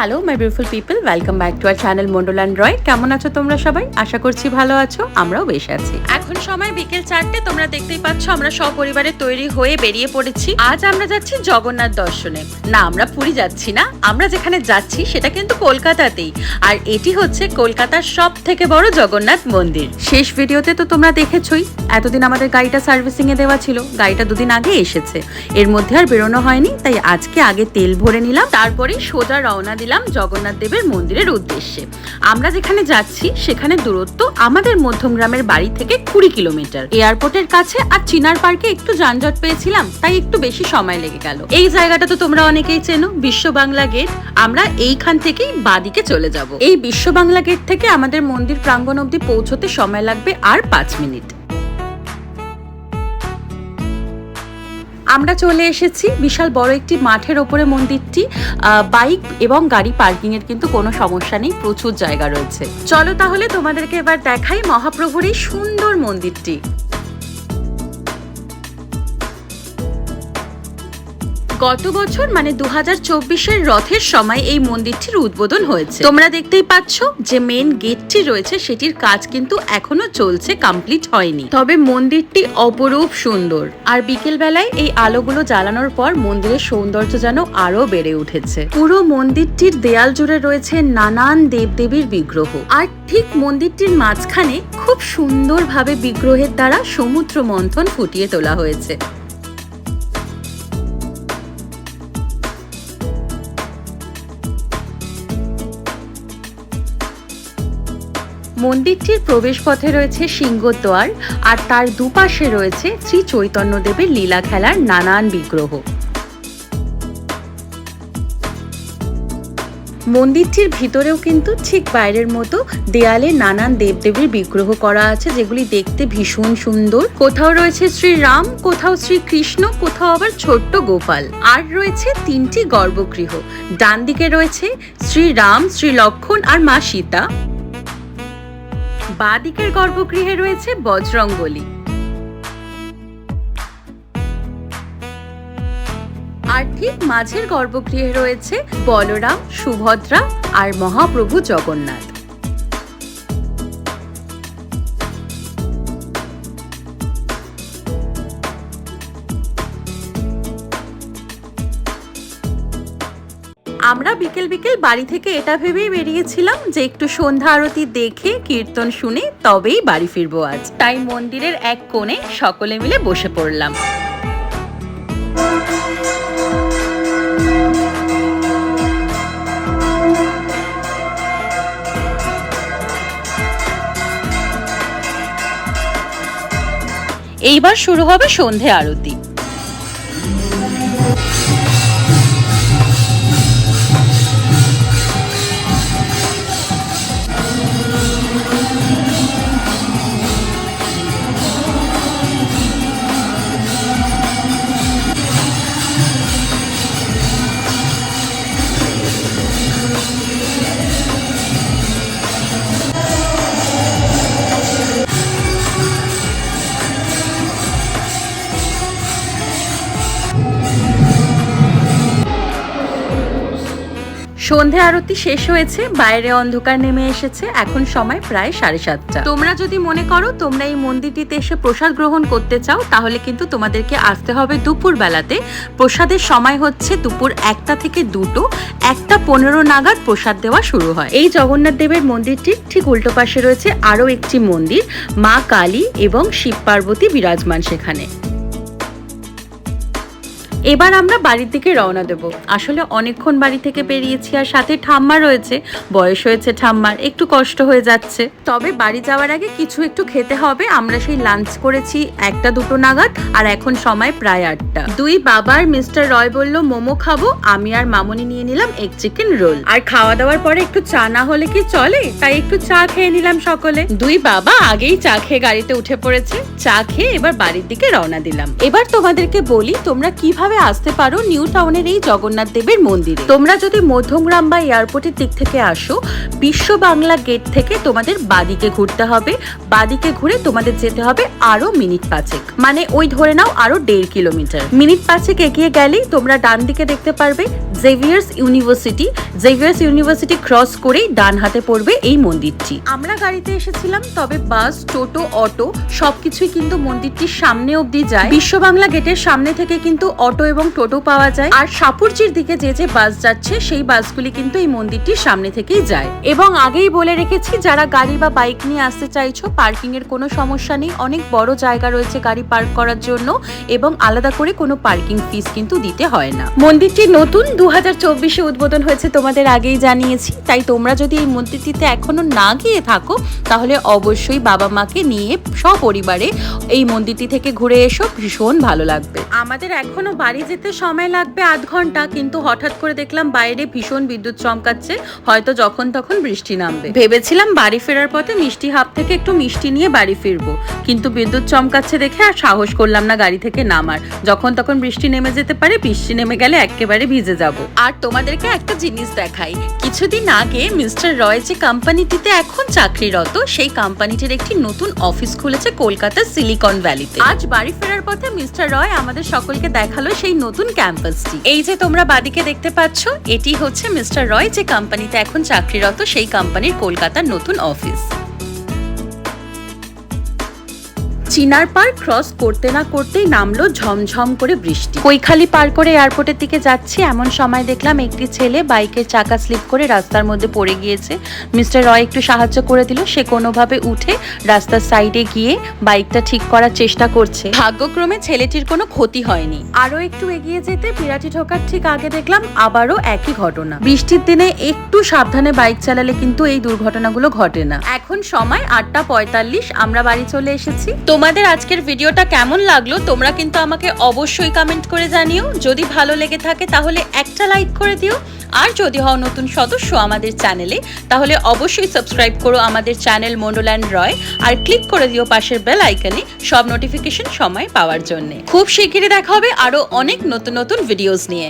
Hello my beautiful people welcome back to our channel মন্ডলান Roy কেমন আছো তোমরা সবাই? আশা করছি ভালো আছো, আমরাও বেশ আছি। এখন সময় বিকেল চারটে, তোমরা দেখতেই পাচ্ছ আমরা সপরিবারে তৈরি হয়ে বেরিয়ে পড়েছি। আজ আমরা যাচ্ছি জগন্নাথ দর্শনে। না, আমরা পুরী যাচ্ছি না। আমরা যেখানে যাচ্ছি, সেটা কিন্তু কলকাতাতেই। আর এটি হচ্ছে কলকাতার সব থেকে বড় জগন্নাথ মন্দির। শেষ ভিডিওতে তো তোমরা দেখেছই, এতদিন আমাদের গাড়িটা সার্ভিসিং এ দেওয়া ছিল। গাড়িটা দুদিন আগে এসেছে। এর মধ্যে আর বেরোনো হয়নি, তাই আজকে আগে তেল ভরে নিলাম। তারপরে সোজা রওনা দিলাম। জগন্নাথ দেবের মন্দিরের উদ্দেশ্যে। আমরা যেখানে যাচ্ছি, সেখানে দূরত্ব আমাদের মধ্যমগ্রামের বাড়ি থেকে কুড়ি কিলোমিটার। এয়ারপোর্টের কাছে আর চিনার পার্কে একটু যানজট পেয়েছিলাম, তাই একটু বেশি সময় লেগে গেল। এই জায়গাটা তো তোমরা অনেকেই চেনো, বিশ্ব বাংলা গেট। আমরা এইখান থেকেই বাদিকে চলে যাব। এই বিশ্ব বাংলা গেট থেকে আমাদের মন্দির প্রাঙ্গণ অবধি পৌঁছতে সময় লাগবে আর পাঁচ মিনিট। আমরা চলে এসেছি বিশাল বড় একটি মাঠের ওপরে মন্দিরটি বাইক এবং গাড়ি পার্কিং এর কিন্তু কোনো সমস্যা নেই, প্রচুর জায়গা রয়েছে। চলো তাহলে তোমাদেরকে এবার দেখাই মহাপ্রভুর এই সুন্দর মন্দিরটি। গত বছর মানে দু হাজার চব্বিশের রথের সময় এই মন্দিরটির উদ্বোধন হয়েছে। তোমরা দেখতেই পাচ্ছ যে মেন গেটটি রয়েছে, সেটির কাজ কিন্তু এখনও চলছে কমপ্লিট হয়নি। তবে মন্দিরটি অপরূপ সুন্দর। আর বিকেল বেলায় এই আলোগুলো জ্বালানোর পর মন্দিরের সৌন্দর্য যেন আরও বেড়ে উঠেছে। পুরো মন্দিরটির দেয়াল জুড়ে রয়েছে নানান দেবদেবীর বিগ্রহ। আর ঠিক মন্দিরটির মাঝখানে খুব সুন্দরভাবে বিগ্রহের দ্বারা সমুদ্র মন্থন ফুটিয়ে তোলা হয়েছে। মন্দিরটির প্রবেশপথে রয়েছে সিংহদ্বার আর তার দুপাশে রয়েছে শ্রী চৈতন্যদেবের লীলা খেলার নানান বিগ্রহ। মন্দিরটির ভিতরেও কিন্তু ঠিক বাইরের মতো দেয়ালে নানান দেবদেবীর বিগ্রহ করা আছে, যেগুলি দেখতে ভীষণ সুন্দর। কোথাও রয়েছে শ্রী রাম, কোথাও শ্রী কৃষ্ণ, কোথাও আবার ছোট্ট গোপাল। আর রয়েছে তিনটি গর্ভগৃহ। ডান দিকে রয়েছে শ্রী রাম, শ্রী লক্ষণ আর মা সীতা। বাঁ দিকের গর্ভগৃহে রয়েছে বজরঙ্গলী। আর ঠিক মাঝের গর্ভগৃহে রয়েছে বলরাম, সুভদ্রা আর মহাপ্রভু জগন্নাথ। আমরা বিকেল বিকেল বাড়ি থেকে এটা ভেবেই বেরিয়েছিলাম যে একটু সন্ধ্যা আরতি দেখে, কীর্তন শুনে তবেই বাড়ি ফিরবো আজ। তাই মন্দিরের এক কোণে সকলে মিলে বসে পড়লাম। এইবার শুরু হবে সন্ধে আরতি। সন্ধে আরতি শেষ হয়েছে, বাইরে অন্ধকার নেমে এসেছে, এখন সময় প্রায় সাড়ে সাতটা। তোমরা যদি মনে করো তোমরা এই মন্দিরটিতে এসে প্রসাদ গ্রহণ করতে চাও, তাহলে কিন্তু তোমাদেরকে আসতে হবে দুপুর বেলাতে। প্রসাদের সময় হচ্ছে দুপুর একটা থেকে দুটো, একটা পনেরো নাগাদ প্রসাদ দেওয়া শুরু হয়। এই জগন্নাথ দেবের মন্দিরটির ঠিক উল্টো পাশে রয়েছে আরও একটি মন্দির, মা কালী এবং শিব পার্বতী বিরাজমান সেখানে। এবার আমরা বাড়ির দিকে রওনা দেব। আসলে অনেকক্ষণ বাড়ি থেকে বেরিয়েছি আর সাথে ঠাম্মা রয়েছে। বয়স হয়েছে ঠাম্মার, একটু কষ্ট হয়ে যাচ্ছে। তবে বাড়ি যাওয়ার আগে কিছু একটু খেতে হবে। আমরা সেই লাঞ্চ করেছি একটা দুটো নাগাদ আর এখন সময় প্রায় আটটা। দুই বাবার মিস্টার রয় বলল, মোমো খাব, আমি আর মামনি নিয়ে নিলাম এক চিকেন রোল। আর খাওয়া দাওয়ার পরে একটু চা না হলে কি চলে? তাই একটু চা খেয়ে নিলাম সকলে। দুই বাবা আগেই চা খেয়ে গাড়িতে উঠে পড়েছে। চা খেয়ে এবার বাড়ির দিকে রওনা দিলাম। এবার তোমাদেরকে বলি, তোমরা কীভাবে হয়ে আসতে পারো নিউ টাউনের এই জগন্নাথ দেবের মন্দিরে। তোমরা যদি মধ্যমগ্রাম বা এয়ারপোর্টের দিক থেকে আসো, বিশ্ব বাংলা গেট থেকে তোমাদের বাদিকে ঘুরতে হবে। বাদিকে ঘুরে তোমাদের যেতে হবে আরও মিনিট পাঁচেক। মানে ওই ধরে নাও আরও দেড় কিলোমিটার। মিনিট পাঁচেক এগিয়ে গেলেই তোমরা ডান দিকে দেখতে পারবে Xavier's university Xavier's university cross করেই ডান হাতে পড়বে এই মন্দিরটি। আমরা গাড়িতে এসেছিলাম, তবে বাস, টোটো, অটো সবকিছুই কিন্তু মন্দিরটির সামনে অবধি যায়। বিশ্ব বাংলা গেটের সামনে থেকে কিন্তু অটো এবং টোটো পাওয়া যায়। আর সাপুরজির দিকে যে যে বাস যাচ্ছে, সেই বাসগুলি কিন্তু এই মন্দিরটির সামনে থেকেই যায়। এবং আগেই বলে রেখেছি, যারা গাড়ি বা বাইক নিয়ে আসতে চাইছো পার্কিং এর কোনো সমস্যা নেই। অনেক বড় জায়গা রয়েছে গাড়ি পার্ক করার জন্য এবং আলাদা করে কোনো পার্কিং ফিস কিন্তু দিতে হয় না। মন্দিরটি নতুন দু হাজার চব্বিশে উদ্বোধন হয়েছে তোমাদের আগেই জানিয়েছি। তাই তোমরা যদি এই মন্দিরটিতে এখনও না গিয়ে থাকো, তাহলে অবশ্যই বাবা মাকে নিয়ে সপরিবারে এই মন্দিরটি থেকে ঘুরে এসো। ভীষণ ভালো লাগবে। আমাদের এখনও বাড়ি যেতে সময় লাগবে আধ ঘণ্টা, কিন্তু হঠাৎ করে দেখলাম বাইরে ভীষণ বিদ্যুৎ চমকাচ্ছে। হয়তো যখন তখন বৃষ্টি নামবে। ভেবেছিলাম বাড়ি ফেরার পথে মিষ্টি হাব থেকে একটু মিষ্টি নিয়ে বাড়ি ফিরবো। কিন্তু বিদ্যুৎ চমকাচ্ছে দেখে আর সাহস করলাম না গাড়ি থেকে নামার। যখন তখন বৃষ্টি নেমে যেতে পারে, বৃষ্টি নেমে গেলে একেবারে ভিজে যাব। আর তোমাদেরকে একটা জিনিস দেখাই। কিছুদিন আগে মিস্টার রয় যে কোম্পানিটিতে এখন চাকরিরত, সেই কোম্পানিটির একটি নতুন অফিস খুলেছে কলকাতার সিলিকন ভ্যালিতে। আজ বাড়ি ফেরার পথে মিস্টার রয় আমাদের সকলকে দেখাল সেই নতুন ক্যাম্পাসটি। এই যে তোমরা বাদিকে দেখতে পাচ্ছ, এটি হচ্ছে মিস্টার রয় যে কোম্পানিতে এখন চাকরিরত, সেই কোম্পানির কলকাতার নতুন অফিস চিনার পার ক্রস করতে না করতেই নামলো ঝমঝম করে বৃষ্টি। কৈখালি পার করে এয়ারপোর্টের দিকে যাচ্ছি, এমন সময় দেখলাম একটি ছেলে বাইকের চাকা স্লিপ করে রাস্তার মধ্যে পড়ে গিয়েছে। মিস্টার রয় একটু সাহায্য করে দিল, সে কোনোভাবে উঠে রাস্তার সাইডে গিয়ে বাইকটা ঠিক করার চেষ্টা করছে। ভাগ্যক্রমে ছেলেটির কোনো ক্ষতি হয়নি। আরও একটু এগিয়ে যেতে বিরাটি ঢোকার ঠিক আগে দেখলাম আবারও একই ঘটনা। বৃষ্টির দিনে একটু সাবধানে বাইক চালালে কিন্তু এই দুর্ঘটনাগুলো ঘটে না। এখন সময় আটটা পঁয়তাল্লিশ, আমরা বাড়ি চলে এসেছি। তোমাদের আজকের ভিডিওটা কেমন লাগল, তোমরা কিন্তু আমাকে অবশ্যই কমেন্ট করে জানিও। যদি ভালো লেগে থাকে তাহলে একটা লাইক করে দিও। আর যদি হও নতুন সদস্য আমাদের চ্যানেলে তাহলে অবশ্যই সাবস্ক্রাইব করো আমাদের চ্যানেল মন্ডোল্যান্ড রয় আর ক্লিক করে দিও পাশের বেল আইকনে সব নোটিফিকেশন সময় পাওয়ার জন্য। খুব শিগগিরই দেখা হবে আরও অনেক নতুন নতুন ভিডিওস নিয়ে।